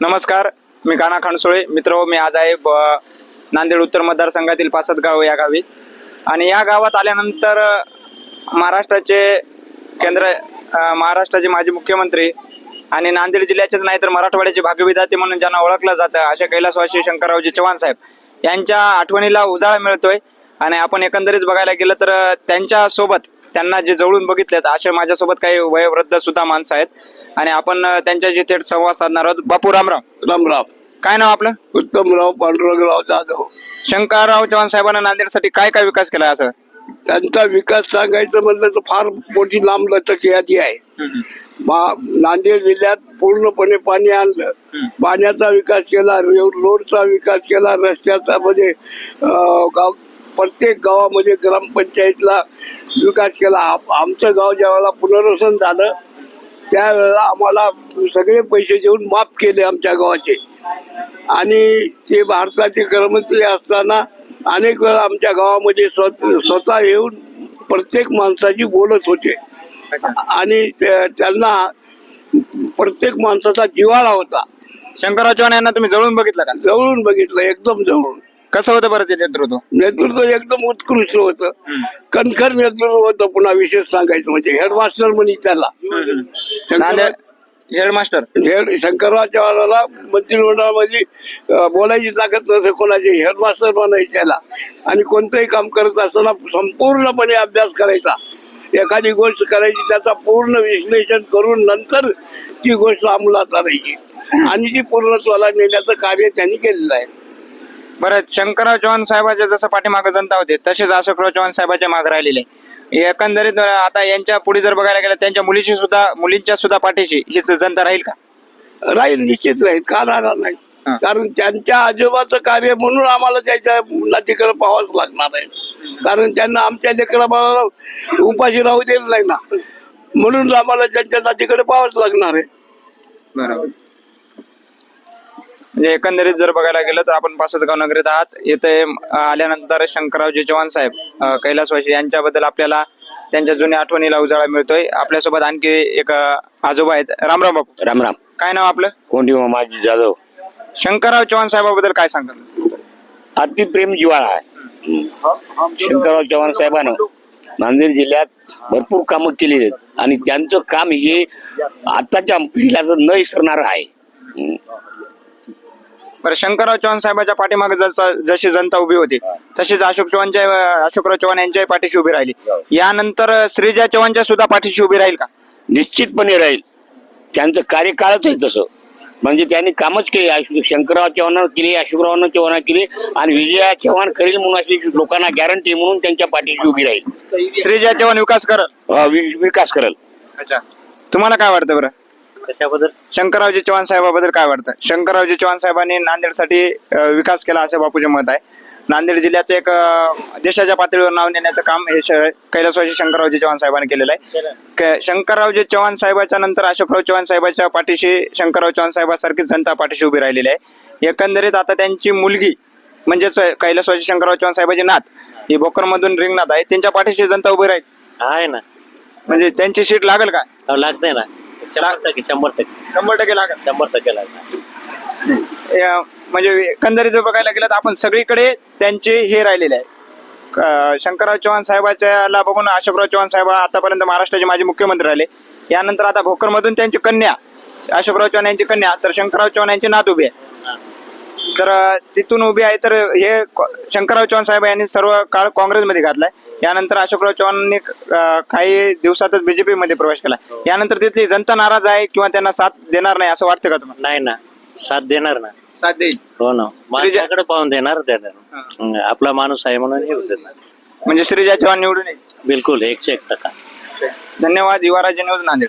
नमस्कार मी काना खानसोळे मित्र हो, मी आज आहे नांदेड उत्तर मतदारसंघातील पासदगाव या गावी. आणि या गावात आल्यानंतर महाराष्ट्राचे केंद्र महाराष्ट्राचे माजी मुख्यमंत्री आणि नांदेड जिल्ह्याचेच नाही तर मराठवाड्याचे भाग्यविधाते म्हणून ज्यांना ओळखलं जातं अशा कैलासवासी शंकररावजी चव्हाण साहेब यांच्या आठवणीला उजाळा मिळतोय. आणि आपण एकंदरीत बघायला गेलं तर त्यांच्यासोबत त्यांच्यासोबत त्यांना जे जवळून बघितलेत असे माझ्यासोबत काही वयोवृद्ध सुद्धा माणसं आहेत. आणि आपण अ, त्यांच्याशी थेट संवाद साधणार आहोत बापू रामराव. रामराव. काय नाव आपलं? उत्तमराव पांडुरंगराव जाधव. शंकरराव चव्हाण साहेबांना नांदेडसाठी काय काय विकास केला असं? त्यांचा विकास सांगायचं म्हणलं तर फार मोठी लांब लचक यादी आहे. मा- नांदेड जिल्ह्यात पूर्णपणे पाणी आणलं. पाण्याचा विकास केला रो- रोडचा विकास केला रस्त्याचा म्हणजे अं, गाव प्रत्येक गावामध्ये ग्रामपंचायतला विकास केला. आम- आमचं गाव ज्यावेळेला पुनर्वसन झालं त्यावेळेला आम्हाला सगळे पैसे देऊन माफ केले आमच्या गावाचे. आणि ते भारताचे गृहमंत्री असताना अनेक वेळा आमच्या गावामध्ये स्व- स्वतः येऊन प्रत्येक माणसाची बोलत होते. आणि त्यांना प्रत्येक माणसाचा जिव्हाळा होता. शंकरराव चव्हाण यांना तुम्ही जवळून बघितलं का? जवळून बघितलं एकदम जवळून. कसं होतं बरं ते नेतृत्व? नेतृत्व एकदम उत्कृष्ट होतं. कणखर नेतृत्व होतं पुन्हा विशेष सांगायचं म्हणजे हेडमास्टर म्हणे त्याला. शंकरराव हेडमास्टर. हेड शंकरराव चव्हाणाला मंत्रिमंडळामध्ये अं, बोलायची ताकद नसे कोणाची. हेडमास्टर बनायचे त्याला. आणि कोणतंही काम करत असताना संपूर्णपणे अभ्यास करायचा. एखादी गोष्ट करायची त्याचा पूर्ण विश्लेषण करून नंतर ती गोष्ट अंमलात आणायची. आणि ती पूर्णत्वाला नेण्याचं कार्य त्यांनी केलेलं आहे. बरं शंकरराव चव्हाण साहेबाच्या जसं पाठीमागं जनता होते तसेच अशोकराव चव्हाण साहेबाच्या मागे राहिलेले. एकंदरीत आता यांच्या पुढे जर बघायला गेलं त्यांच्या मुलीची सुद्धा मुलींच्या सुद्धा पाठीशी ही जनता राहील का? राहील निश्चित राहील. का राहणार नाही. कारण त्यांच्या आजोबाचं कार्य म्हणून आम्हाला त्याच्या नातीकडे पाहावंच लागणार आहे. कारण त्यांना आमच्या लेकरा उपाशी राहू दिलं नाही ना. म्हणून आम्हाला त्यांच्या नातीकडे पाहावंच लागणार आहे. बरोबर म्हणजे एकंदरीत जर बघायला गेलं तर आपण पासदगाव नगरीत आहात. येथे आल्यानंतर शंकररावजी चव्हाण साहेब अं, कैलासवासी यांच्याबद्दल आपल्याला त्यांच्या जुन्या आठवणीला उजाळा मिळतोय. आपल्यासोबत आणखी एक आजोबा आहेत. रामराम बापू राम राम. काय नाव आपलं? कोंडी मामाजी जाधव? शंकरराव चव्हाण साहेबाबद्दल काय सांगाल? अतिप्रेम जिवाळा आहे. शंकरराव चव्हाण साहेबांनं नांदेड जिल्ह्यात भरपूर कामं केली आहेत. आणि त्यांचं काम हे आताच्या पिढीला न विसरणार आहे. बरं शंकरराव चव्हाण साहेबाच्या पाठीमागे जसं जशी जनता उभी होती तशीच अशोक चव्हाणच्या अशोकराव चव्हाण यांच्याही पाठीशी उभी राहिली. यानंतर श्रीजा चव्हाणच्या सुद्धा पाठीशी उभी राहील का? निश्चितपणे राहील. त्यांचं कार्यकाळच आहे तसं. म्हणजे त्यांनी कामच केले शंकरराव चव्हाण केले अशोकराव चव्हाण केले आणि विजया चव्हाण करेल म्हणून अशी लोकांना गॅरंटी म्हणून त्यांच्या पाठीशी उभी राहील. श्रीजा चव्हाण विकास करल. अं, वि- विकास करेल. अच्छा. तुम्हाला काय वाटतं बरं? कशाबद्दल? शंकररावजी चव्हाण साहेबाबद्दल काय वाटतं? शंकररावजी चव्हाण साहेबांनी नांदेडसाठी अं, विकास केला असं बापूचे मत आहे. नांदेड जिल्ह्याचं एक अं, देशाच्या पातळीवर नाव नेण्याचं काम हे श- कैलासवासी शंकररावजी चव्हाण साहेबांनी केलेलं आहे. क- शंकररावजी चव्हाण साहेबाच्या नंतर अशोकराव चव्हाण साहेबाच्या पाठीशी शंकरराव चव्हाण साहेबासारखीच जनता पाठीशी उभी राहिलेली आहे. एकंदरीत आता त्यांची मुलगी म्हणजेच कैलासवासी शंकरराव चव्हाण साहेबाची नात ही भोकरमधून रिंगणात आहे. त्यांच्या पाठीशी जनता उभी राहील. आहे ना. म्हणजे त्यांची सीट लागेल का? अहो, लागतंय ना. शंभर टक्के शंभर टक्के. शंभर टक्के लागेल. शंभर टक्के या- म्हणजे एकंदरीत जर बघायला गेलं तर आपण सगळीकडे त्यांचे हे राहिलेले आहे क- शंकरराव चव्हाण साहेबाच्याला बघून अशोकराव चव्हाण साहेब आतापर्यंत महाराष्ट्राचे माजी मुख्यमंत्री राहिले. यानंतर आता भोकरमधून त्यांची कन्या अशोकराव चव्हाण यांची कन्या तर शंकरराव चव्हाण यांची नात उभी आहे तर तिथून उभी आहे तर हे शंकरराव चव्हाण साहेब यांनी सर्व काळ काँग्रेसमध्ये घातलाय. यानंतर अशोकराव चव्हाणांनी काही दिवसातच बीजेपी मध्ये प्रवेश केला. यानंतर तिथली जनता नाराज आहे किंवा त्यांना साथ देणार नाही असं वाटतं का तुम्हाला? नाही ना साथ देणार ना. साथ देईल. हो ना. माझ्याकडे पाहून देणार देणार आपला माणूस आहे म्हणून हे होते म्हणजे श्रीजा चव्हाण निवडून येईल. बिलकुल एकशे एक टक्का. धन्यवाद युवराज न्यूज नांदेड.